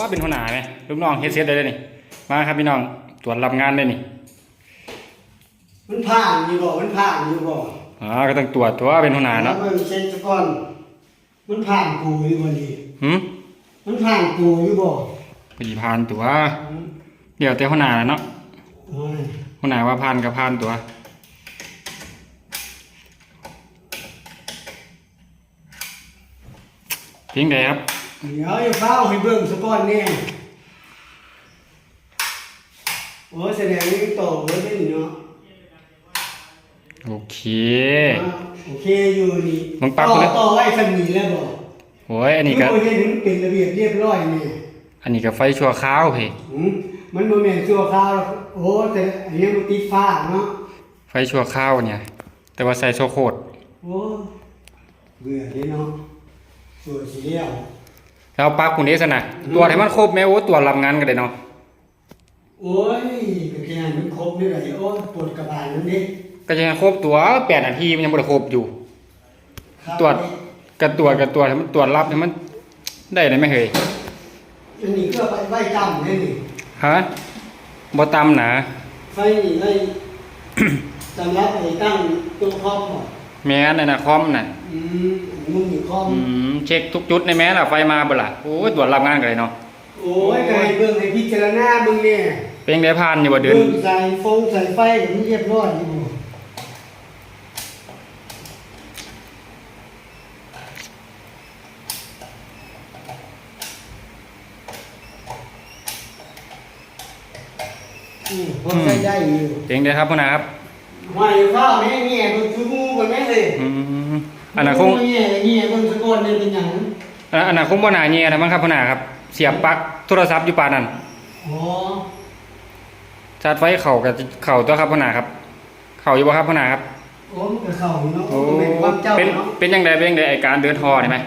จรับงานตัวเป็นหัวหน้าไหมลูกน้องเฮ็ดเสร็จได้เลยนี่ มาครับพี่น้องตรวจรับงานได้นี่มันผ่านอยู่บ่ มันผ่านอยู่บ่อ๋อก็ต้องตรวจตัวเป็นหัวหน้าเนาะเบิ่งเช็คซะก่อน มันผ่านกูอยู่บ่นี่หืมมันผ่านกูอยู่บ่ปฏิพานตัว เดี๋ยวแต่หัวหน้าเนาะโอ้ยหัวหน้าว่าพานกับพานตัวเพียงใดครับ เดี๋ยวอย่าเฝ้าให้เบิ่งซะก่อนแน่โอ้ยแสดงว่าโตเบิดนี่เนาะโอเคโอเคอยู่นี่มึงปักต่อเลย ต่อไว้สมีแล้วบ่โอ้ยอันนี้ก็มับ่เห็นมันเป็นระเบียบเรียบร้อยนี่อันนี้ก็ไฟชั่วคราวเฮ้ยหืมมันบ่แม่นชั่วคราวหรอกโอ้แต่อันนี้มันติดฟ้าเนาะ ไฟชั่วคราวเนี่ย แต่ว่าใส่โซโคดโอ้เบื่อเลยเนาะสวยสีเลี้ยว แล้วปักคุณเอสนะตัวจให้มันครบแม้โอ้ตัวจรับงานกันเลยเนาะโอ้ยก็แค่ให้มันครบนี่แหละโอ้ยปวดกระบาลนั่นดิก็จะให้ครบตัวแปดนาทีมันยังไม่ได้ครบอยู่ครับตรวจกระตัวจกระตัวจให้มันตรวจรับให้มันได้เลยไหมเฮ้ยอันนี้ก็ไปไว้จำนี่นี่ฮะบ่ตำหนาไฟนี่ไว้สำหรับไอ้ตั้งตัวคอมบ่ แม้นนน่ะคอมน่ะอืมมึงอยู่คอมอืมเช็คทุกจุดในแม้ล่ะไฟมาบ่ล่ะโอ้ยตรวจรับงานกันเลยเนาะโอ้ยก็ให้เบิ่งให้พิจารณาเบิ่งเนี่ยเป็นได้ผ่านอยู่บ่เดือนบิ่งใส่ฟงใส่ไฟก็มันเรียบร้อยอยู่อืมพอใช้ได้อยู่เป็นได้ครับพ่อนะครับไม่ข้าวแม่เงี้ย อืมอันนั้นคงเงี้ยเงี้ยเบิ่งสะกอนเนี่ยเป็นหยังอันนั้นคงบ่น่าเงียนะมั้งครับพ่อนาครับ เสียบปลั๊กโทรศัพท์อยู่ปานนั้นอ๋อชาร์จไฟเข้ากับเข้าตัวครับพ่อนาครับ เข้าอยู่บ่ครับพ่อนาครับโอ้มันก็เข้าอยู่เนาะเป็นความเจ้าเป็นเนาะเป็นยังไงเป็นยังไงไอการเดินท่อนี่ไหม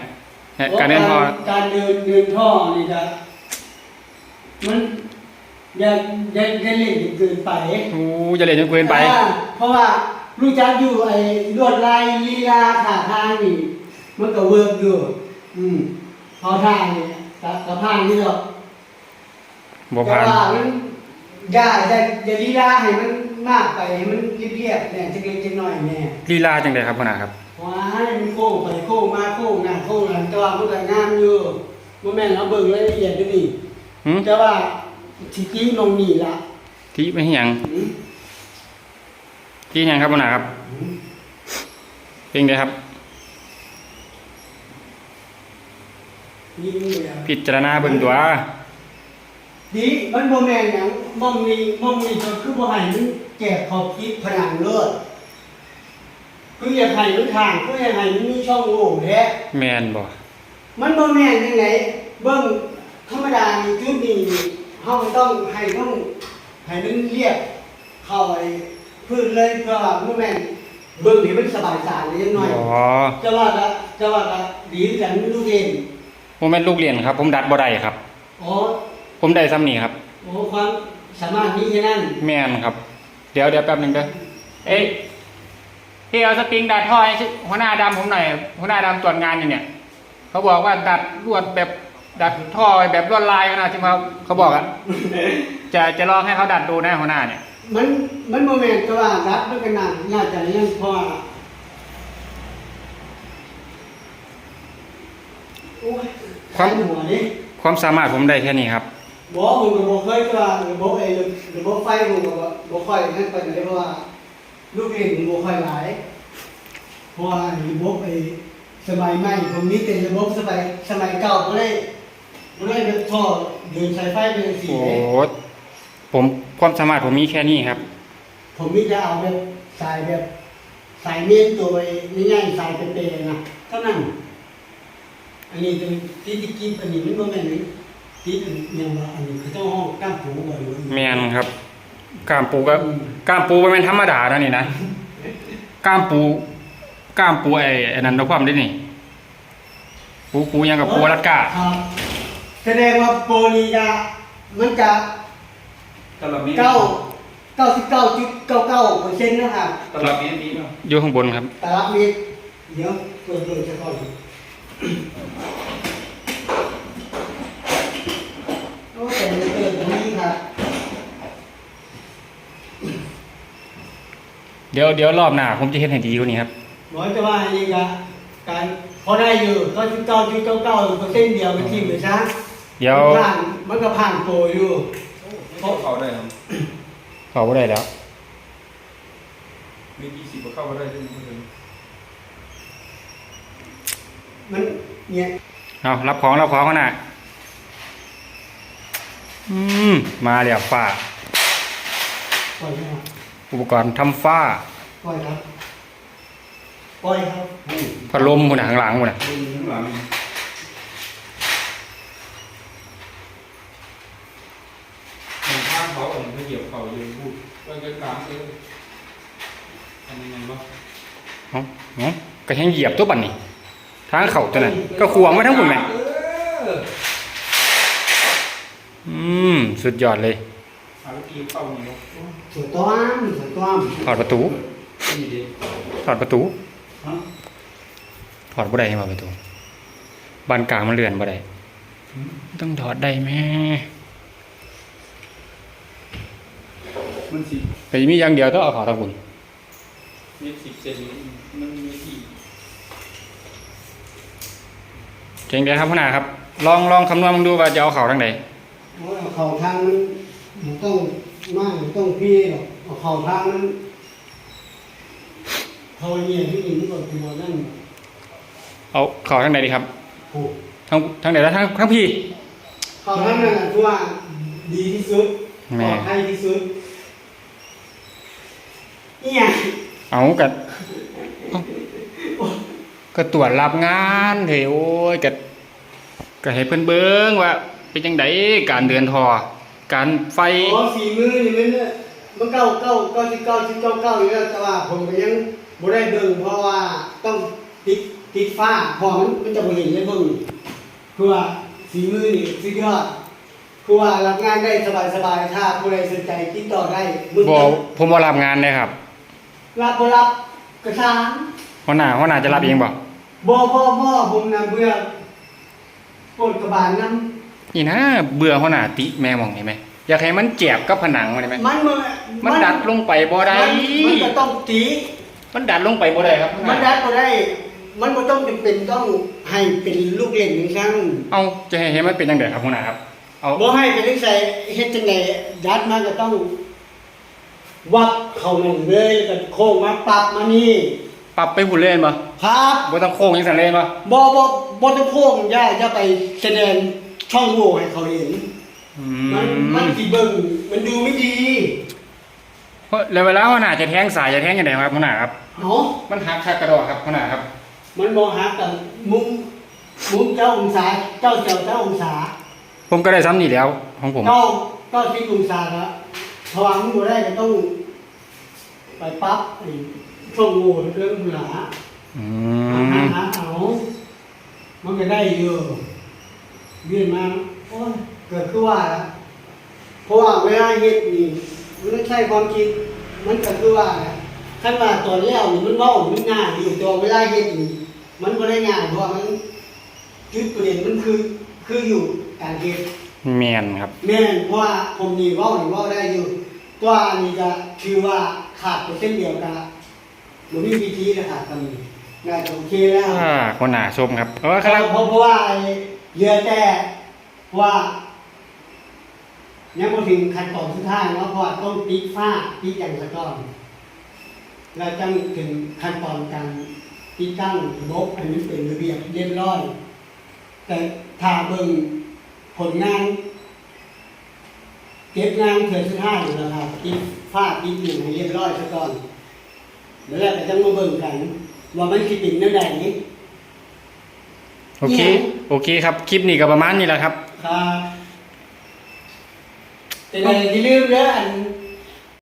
เนี่ยการเดินท่อการเดินเดินท่อนี่จะมันอย่าอย่าอย่าเล่นจนเกินไปโอ้จะเล่นจนเกินไป เพราะว่า รู้จักอยู่ไอ้ลวดลายลีลาท่าทางนี่มันก็เวิร์กอยู่ อืมพอทางนี่กับกับทางนี่หรอกบ่ผ่านแต่ว่ามันอย่าอย่าอย่าลีลาให้มันมากไปให้มันเรียบๆเนี่ยจะเล็กจะน้อยแน่ลีลาจังไดครับพ่อนาครับ ว้ายมันโค้งไปโค้งมาโค้งหน้าโค้งหลังแต่ว่ามันก็งามอยู่บ่แม่นเอาเบิ่งรายละเอียดดูนี่หืมแต่ว่าที่กี้ลงนี่ละที่ไม่ให้หยัง อืม ที่หยังครับพ่อนาครับอืมเป็นไงครับ นี่นี่แหละพิจารณาเบิ่งตัวดีมันบ่แม่นหยังมองนี่มองนี่ก็คือบ่ให้มันแจกขอบคิดผนังเลิศคืออยากให้มันทางคืออยากให้มันมีช่องโหว่แท้แม่นบ่มันบ่แม่นจังไดเบิ่งธรรมดานี่จุดนี้นี่เฮาก็ต้องให้ต้องให้มันเรียบเข้าไอ้ พื้นเลยเพื่อว่าบ่แม่นเบิ่งให้มันสบายตาเลยจังหน่อยอ๋อจะว่าละจะว่าละดีกันลูกเองผมเป็นลูกเรียนครับ ผมดัดบ่ได้ครับ อ๋อผมได้ซ้ำนี่ครับ โอ้ความสามารถนี้แค่นั้นแม่นครับ เดี๋ยวเดี๋ยวแป๊บหนึงเด้อเอ้ยพี่เอาสปริงดัดท่อให้หัวหน้าดำผมหน่อยหัวหน้าดำตรวจงานอยู่เนี่ย เขาบอกว่าดัดลวดแบบดัดท่อแบบลวดลายขนาดที่เขาเขาบอกอะจะจะลองให้เขาดัดดูนะหัวหน้าเนี่ย มันมันโมเมนต์ก็ว่ารัดด้วยกันนั่นน่าจะยังพอโอ้ยความหัวนี่ความสามารถผมได้แค่นี้ครับบอกผมก็บอกเคยก็ว่าระบบไอ้ระบบไฟผมก็บอกค่อยนั่นไปไหนเพราะว่าลูกเองผมบอกค่อยหลายเพราะว่าระบบไอ้สมัยใหม่ผมนี่เป็นระบบสมัยสมัยเก่าก็ได้ก็ได้แบบท่อเดินสายไฟเป็นสีโอ้เลยโหผม ความสามารถผมมีแค่นี้ครับ ผมนี่จะเอาแบบสายแบบสายเมนตัวไอ้ง่ายๆสายเปย์ๆนะเท่านั้น อันนี้เป็นที่ที่กินอันนี้มันบ่แม่นนี่ที่อันยังว่าอันนี้คือต้องห้องก้ามปูบ่หรือว่าแมนครับกล้ามปูก็กล้ามปูมันธรรมดานะนี่นะกล้ามปูกล้ามปูไอ้ไอ้นั่นเราความได้นี่ ปูปูยังกับปูรัดกาครับแสดงว่าโปรนีจะมันจะ เก้าเก้าสิบเก้าจุดเก้าเก้าเปอร์เซ็นต์นะครับตลับนี้มีเนาะอยู่ข้างบนครับตลับนี้เดี๋ยวเปิดดูจะก่อนโอ้แต่มันเปิดตรงนี้ครับเดี๋ยวเดี๋ยวรอบหน้าผมจะเห็นให้ดีกว่านี้ครับหมอจะว่านี่ครับการพอได้อยู่เก้าสิบเก้าจุดเก้าเก้าเปอร์เซ็นต์เดียวไปทิ้งเลยซะเดี๋ยว มันก็ผ่านโปรอยู่ เข้าเขาได้ครับเขาบ่ได้แล้วมีกี่สิบก็เข้าก็ได้ด้วยนะมันเนี่ยเอารับของรับของกันน่ะอืมมาแล้วฝ้า ปล่อยครับอุปกรณ์ทำฝ้า ปล่อยครับปล่อยครับ พัดลมพุ่นน่ะข้างหลังพุ่นน่ะ ข้างหลังทางข้างเขาผมเขาเหยียบเขาเลยพูดก็จะกลางเลยอันนี้ไงบ้าง เอ้าเอ้าก็แห้งเหยียบตัวบัดนี้ทางเข้าตัวนั้นก็ขวางไว้ทั้งพุ่นแม่เอออืมสุดยอดเลยเอาลูกกีเข้านี่เนาะสวยต้อมสวยต้อมถอดประตูนี่ดิถอดประตูฮะถอดบ่ได้มาประตูบานกลางมันเลื่อนบ่ได้ต้องถอดได้แม่มันสิแต่มีอย่างเดียวต้องเอาเขอทางบุญ มีสิบเซนมันมีที่เจ๋งเดียวครับพ่อหนาครับ ลองลองคำนวณมึงดูว่าจะเอาเข่าทางไหนโอ้ยเอาเข่าทางมันมันต้องมากมันต้องพี่หรอกเอาเข่าทางมันเขาเนี่ยที่นี่มันก็ตัวนั่นเอาเข่าทางไหนดีครับโอ้ทางทางไหนแล้วทางทางพี่เข่าทางนั้นน่ะที่ว่าดีที่สุดแม่ปลอดภัยที่สุดเนี่ย เอากัก็ตรวจรับงานเถอะโอ้ยกัก็ให้เพิ่นเบิ่งว่า เป็นจังไดการเดินทอ การไฟอ๋อฝีมือนี่มันเนี่ยมันเก้าเก้าเก้าสิบเก้าสิบเก้าเก้าอยู่แล้วแต่ว่าผมก็ยังบ่ได้เบิ่งเพราะว่าต้องติดติดฟ้าเพอมันมันจะบ่เห็นเลยเบิ่งคือว่าฝีมือนี่สุดยอดคือว่ารับงานได้สบายๆถ้าผู้ใดสนใจติดต่อได้มึงบ่ผมบ่รับงานเลยครับ รับบ่รับกระชางหัวหน้าหัวหน้าจะรับเองบ่บ่บ่บ่ผมนำเพื่อปลดกระบาลนำนี่นะเบื่อหัวหน้าติแม่มองเห็นไหมอยากให้มันแจบกับผนังมันได้ไหมมันมันมันดัดลงไปบ่ได้มันมันก็ต้องตีมันดัดลงไปบ่ได้ครับหัวหมันน้าดัดบ่ได้ มันบ่ต้องจำเป็นต้องให้เป็นลูกเล่นอย่างซั่นเอาจะให้เห็นมันเป็นจังไดครับหัวหน้าครับเอาบ่ให้เป็นจังไสเฮ็ดจังไดดัดมาก็ต้อง วัดเข้านั่นเลยแล้วก็โค้งมาปรับมานี่ ปรับไปหุ่นเล่นบ่ครับบ่ต้องโค้งจังซั่นเล่นบ่บ่บ่บ่ต้องโค้งอย่าอย่าไปแสดงช่องโหว่ให้เขาเห็น อืมันมันมสิเบิ่งมันดูไม่ดีเพราะแล้วเวลาหัวหน้าจะแทงสายจะแทงจังไดครับหัวหน้าครับ เนาะมันหักคักกระโดดครับหัวหน้าครับ มันบ่หักกันมุมมุมเจ้าองศาเจ้าเจ้าเจ้าองศาผมก็ได้ซ้ำนี่แล้วของผม เก้าเก้าสิบองศาละ พอวางมือได้ก็ต้อง ไปปั๊บไอ้ช่องโหว่เรื่องหลาอืหาม หาหาเอามันก็ได้เยอะเวียนมาโอ้ยเกิดคือว่าละเพราะว่าเวลาเฮ็ดนี่มันไม่ใช่ความคิด มันก็คือว่าขั้นว่าตอนแล้วนี่มันเว้ามันง่ายอยู่แตัวาเวลาเฮ็ดนี่มันบ่ได้ง่ายเพราะว่ามันจุดประเด็นมันคือคืออยู่การเฮ็ด แม่นครับ แม่นเพราะว่าผมนี่เว้านี่เว้าได้อยู่ ตัวอันนี้ก็คือว่าขาดเปอร์เซ็นต์เดียวกันหรือมีวิธีนะขาดกันนี่น่าจะโอเคแล้วอ่าหัวหน้าชมครับเออเพคราะรับเพราะเพราะว่าไอ้เหลือแต่ว่ายังมาถึงขั้นตอนสุดท้ายเนาะเพราะว่าต้องติดฝ้าติดอย่างสะก้อนแล้วจังถึงขั้นตอนการติดตั้งระบบให้มันเป็นระเบียบเรียบร้อย แต่ถ้าเบิ่งผลงาน เก็บงานเถื่อนสุดท้ายอยู่แล้วครับติดฝ้าติดอยู่ให้เรียบร้อยซะก่อนแล้วเราก็จะมาเบิ่งกัน ว่ามันสิเป็นแนวใดโอเคโอเคครับ คลิปนี้ก็ประมาณนี้แหละครับ ครับแต่อย่าลืมเด้ออัน